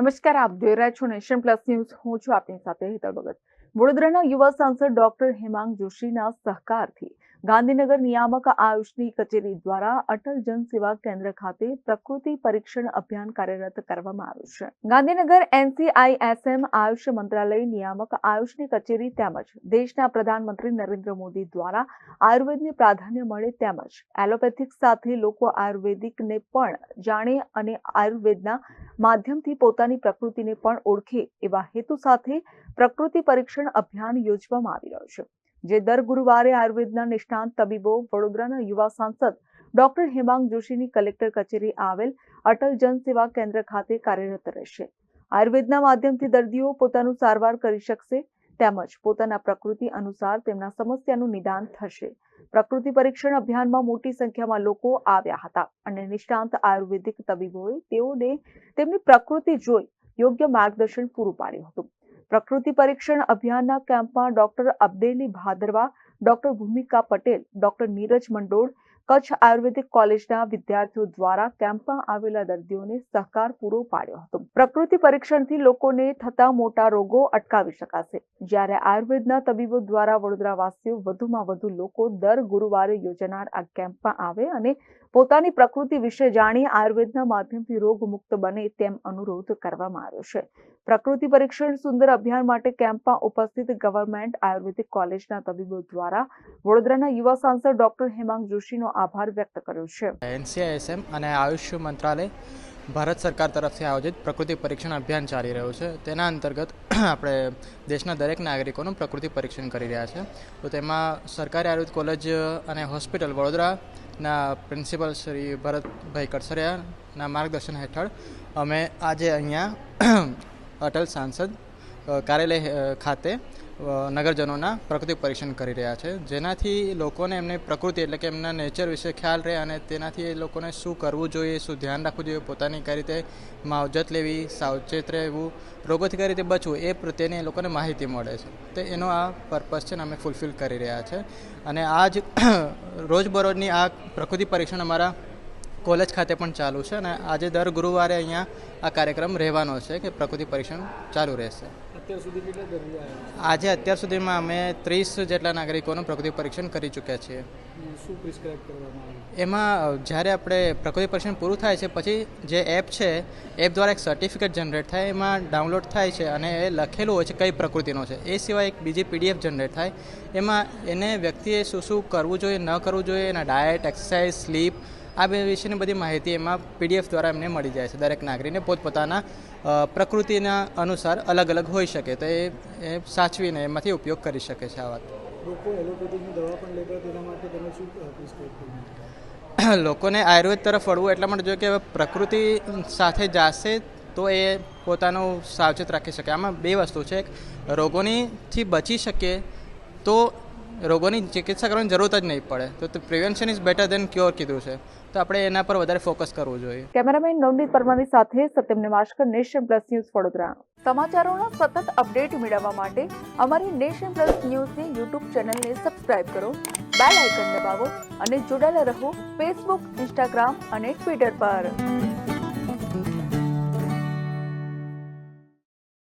નમસ્કાર, આપ જોઈ રહ્યા છો નેશન પ્લસ ન્યૂઝ. હું છું આપની સાથે હેતલ ભગત. વડોદરાના યુવા સાંસદ ડોક્ટર હેમાંગ જોશીના સહકારથી ગાંધીનગર નિયામક આયુષની કચેરી દ્વારા અટલ જન સેવા કેન્દ્ર ખાતે પ્રકૃતિ પરીક્ષણ અભિયાન કાર્યરત કરવામાં આવ્યું છે. ગાંધીનગર એનસીઆઈએસએમ આયુષ મંત્રાલય નિયામક આયુષની કચેરી તેમજ દેશના પ્રધાનમંત્રી નરેન્દ્ર મોદી દ્વારા આયુર્વેદને પ્રાધાન્ય મળે તેમજ એલોપેથિક સાથે લોકો આયુર્વેદિકને પણ જાણે અને આયુર્વેદના માધ્યમથી પોતાની પ્રકૃતિને પણ ઓળખે એવા હેતુ સાથે પ્રકૃતિ પરીક્ષણ અભિયાન યોજવામાં આવી રહ્યું છે. જે દર ગુરુવારે આયુર્વેદના નિષ્ણાંત તબીબો વડોદરાના યુવા સાંસદ ડોક્ટર હેમાંગ જોશીની કલેક્ટર કચેરી આવેલ અટલ જન સેવા કેન્દ્ર ખાતે કાર્યરત રહેશે. આયુર્વેદના માધ્યમથી દર્દીઓ પોતાનું સારવાર કરી શકશે તેમજ પોતાના પ્રકૃતિ અનુસાર તેમના સમસ્યાનું નિદાન થશે. પ્રકૃતિ પરીક્ષણ અભિયાનમાં મોટી સંખ્યામાં લોકો આવ્યા હતા અને નિષ્ણાંત આયુર્વેદિક તબીબોએ તેઓને તેમની પ્રકૃતિ જોઈ યોગ્ય માર્ગદર્શન પૂરું પાડ્યું હતું. પ્રકૃતિ પરીક્ષણ અભિયાનના કેમ્પમાં ડોક્ટર અબ્દેલી ભાદરવા, ડોક્ટર ભૂમિકા પટેલ, ડોક્ટર નીરજ મંડોળ, કચ્છ આયુર્વેદિક કોલેજના વિદ્યાર્થીઓ દ્વારા કેમ્પમાં આવેલા દર્દીઓને સહકાર પૂરો પાડ્યો હતો. પ્રકૃતિ પરીક્ષણથી લોકોને થતા મોટા રોગો અટકાવી શકાશે. જ્યારે આયુર્વેદના તબીબો દ્વારા વડોદરાવાસીઓ વધુમાં વધુ લોકો દર ગુરુવારે યોજાનાર આ કેમ્પમાં આવે અને પોતાની પ્રકૃતિ વિશે જાણી આયુર્વેદના માધ્યમથી રોગ મુક્ત બને તેમ અનુરોધ કરવામાં આવ્યો છે. પ્રકૃતિ પરીક્ષણ સુંદર અભિયાન માટે કેમ્પમાં ઉપસ્થિત ગવર્મેન્ટ, આયુર્વેદિક કોલેજના તબીબો દ્વારા વડોદરાના યુવા સાંસદ ડોક્ટર હેમાંગ જોશીનો આભાર વ્યક્ત કર્યો છે. એનસીઆઈએસએમ અને આયુષ મંત્રાલય ભારત સરકાર તરફથી આયોજિત પ્રકૃતિ પરીક્ષણ અભિયાન ચાલી રહ્યું છે. તેના અંતર્ગત આપણે દેશના દરેક નાગરિકોનું પ્રકૃતિ પરીક્ષણ કરી રહ્યા છે. તો તેમાં સરકારી આયુર્વેદ કોલેજ અને હોસ્પિટલ વડોદરાના પ્રિન્સિપલ શ્રી ભરતભાઈ કડસરિયાના માર્ગદર્શન હેઠળ અમે આજે અહીંયા અટલ સાંસદ કાર્યાલય ખાતે નગરજનોના પ્રકૃતિ પરીક્ષણ કરી રહ્યા છે. જેનાથી લોકોને એમની પ્રકૃતિ એટલે કે એમના નેચર વિશે ખ્યાલ રહે અને તેનાથી એ લોકોને શું કરવું જોઈએ, શું ધ્યાન રાખવું જોઈએ, પોતાની કઈ રીતે માવજત લેવી, સાવચેત રહેવું, રોગોથી કઈ રીતે બચવું, એ પ્રત્યેની એ લોકોને માહિતી મળે છે. તો એનો આ પર્પઝ છે ને અમે ફૂલફિલ કરી રહ્યા છે. અને આ જ રોજબરોજની આ પ્રકૃતિ પરીક્ષણ અમારા કોલેજ ખાતે પણ ચાલુ છે અને આજે દર ગુરુવારે અહીંયા આ કાર્યક્રમ રહેવાનો છે કે પ્રકૃતિ પરીક્ષણ ચાલુ રહેશે. અત્યાર સુધી કેટલા આજે અત્યાર સુધીમાં અમે ત્રીસ જેટલા નાગરિકોનું પ્રકૃતિ પરીક્ષણ કરી ચૂક્યા છીએ. એમાં જ્યારે આપણે પ્રકૃતિ પરીક્ષણ પૂરું થાય છે પછી જે એપ છે એપ દ્વારા એક સર્ટિફિકેટ જનરેટ થાય એમાં ડાઉનલોડ થાય છે અને એ લખેલું હોય છે કઈ પ્રકૃતિનો છે. એ સિવાય એક બીજી પીડીએફ જનરેટ થાય. એમાં એને વ્યક્તિએ શું શું કરવું જોઈએ ન કરવું જોઈએ એના ડાયટ એક્સરસાઇઝ સ્લીપ આ બે વિશેની બધી માહિતી એમાં પીડીએફ દ્વારા એમને મળી જાય છે. દરેક નાગરિકને પોતપોતાના પ્રકૃતિના અનુસાર અલગ અલગ હોઈ શકે તો એ એ સાચવીને એમાંથી ઉપયોગ કરી શકે છે આ વાત. લોકો એલોપેથિકની દવા પણ લેતા તેના માટે તમે શું પ્રિસ્ક્રાઇબ લોકોને આયુર્વેદ તરફ વળવું એટલા માટે જોઈએ કે હવે પ્રકૃતિ સાથે જાશે તો એ પોતાનું સાવચેત રાખી શકે. આમાં બે વસ્તુ છે. એક રોગોનીથી બચી શકે તો રોગોની ચિકિત્સા કરવાની જરૂરત જ નહીં પડે. તો prevention is better than cure કીધું છે. તો આપણે એના પર વધારે ફોકસ કરવું જોઈએ. કેમેરામેન નવનીત પરમારની સાથે Satyam Nivaskar nation plus news Vadodara. સમાચારોના સતત અપડેટ મેળવવા માટે અમારી નેશન પ્લસ ન્યૂઝની યુટ્યુબ ચેનલને સબસ્ક્રાઇબ કરો બેલ આઇકન દબાવો અને જોડાયેલા રહો ફેસબુક ઇન્સ્ટાગ્રામ અને ટ્વિટર પર.